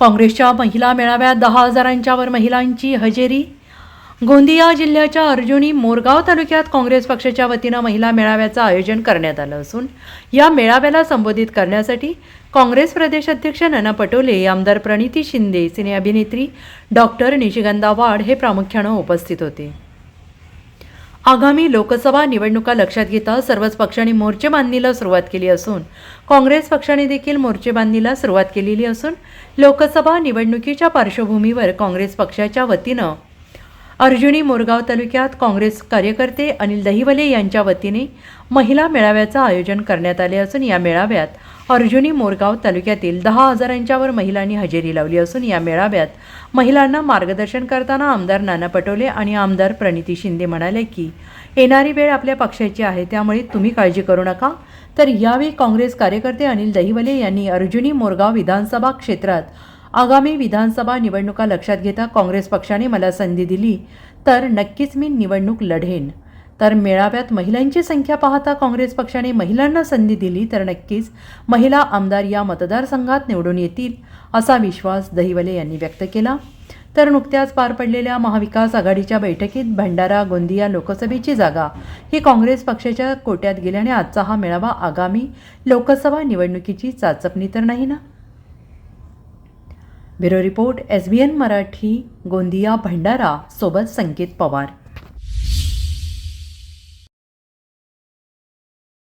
काँग्रेसच्या महिला मेळाव्यात दहा हजारांच्यावर महिलांची हजेरी. गोंदिया जिल्ह्याच्या अर्जुनी मोरगाव तालुक्यात काँग्रेस पक्षाच्या वतीनं महिला मेळाव्याचं आयोजन करण्यात आलं असून या मेळाव्याला संबोधित करण्यासाठी काँग्रेस प्रदेश अध्यक्ष नाना पटोले आमदार प्रणिती शिंदे सिने अभिनेत्री डॉक्टर निशिगंधा वाड हे प्रामुख्यानं उपस्थित होते. आगामी लोकसभा निवडणुका लक्षात घेता सर्वच पक्षांनी मोर्चे बांधणीला सुरुवात केली असून काँग्रेस पक्षाने देखील मोर्चे बांधणीला सुरुवात केलेली असून लोकसभा निवडणुकीच्या पार्श्वभूमीवर काँग्रेस पक्षाच्या वतीनं अर्जुनी मोरगाव तालुक्यात काँग्रेस कार्यकर्ते अनिल दहिवले यांच्या वतीने महिला मेळाव्याचं आयोजन करण्यात आले असून या मेळाव्यात अर्जुनी मोरगाव तालुक्यातील दहा हजारांच्यावर महिलांनी हजेरी लावली असून या मेळाव्यात महिलांना मार्गदर्शन करताना आमदार नाना पटोले आणि आमदार प्रणिती शिंदे म्हणाले की येणारी वेळ आपल्या पक्षाची आहे त्यामुळे तुम्ही काळजी करू नका तर यावेळी काँग्रेस कार्यकर्ते अनिल दहिवले यांनी अर्जुनी मोरगाव विधानसभा क्षेत्रात आगामी विधानसभा निवडणुका लक्षात घेता काँग्रेस पक्षाने मला संधी दिली तर नक्कीच मी निवडणूक लढेन. तर मेळाव्यात महिलांची संख्या पाहता काँग्रेस पक्षाने महिलांना संधी दिली तर नक्कीच महिला आमदार या मतदारसंघात निवडून येतील असा विश्वास दहिवले यांनी व्यक्त केला. तर नुकत्याच पार पडलेल्या महाविकास आघाडीच्या बैठकीत भंडारा गोंदिया लोकसभेची जागा ही काँग्रेस पक्षाच्या कोट्यात गेल्याने आजचा हा मेळावा आगामी लोकसभा निवडणुकीची चाचपणी तर नाही ना? Bureau report S B N Marathi Gondia Bhandara सोबत संकेत पवार.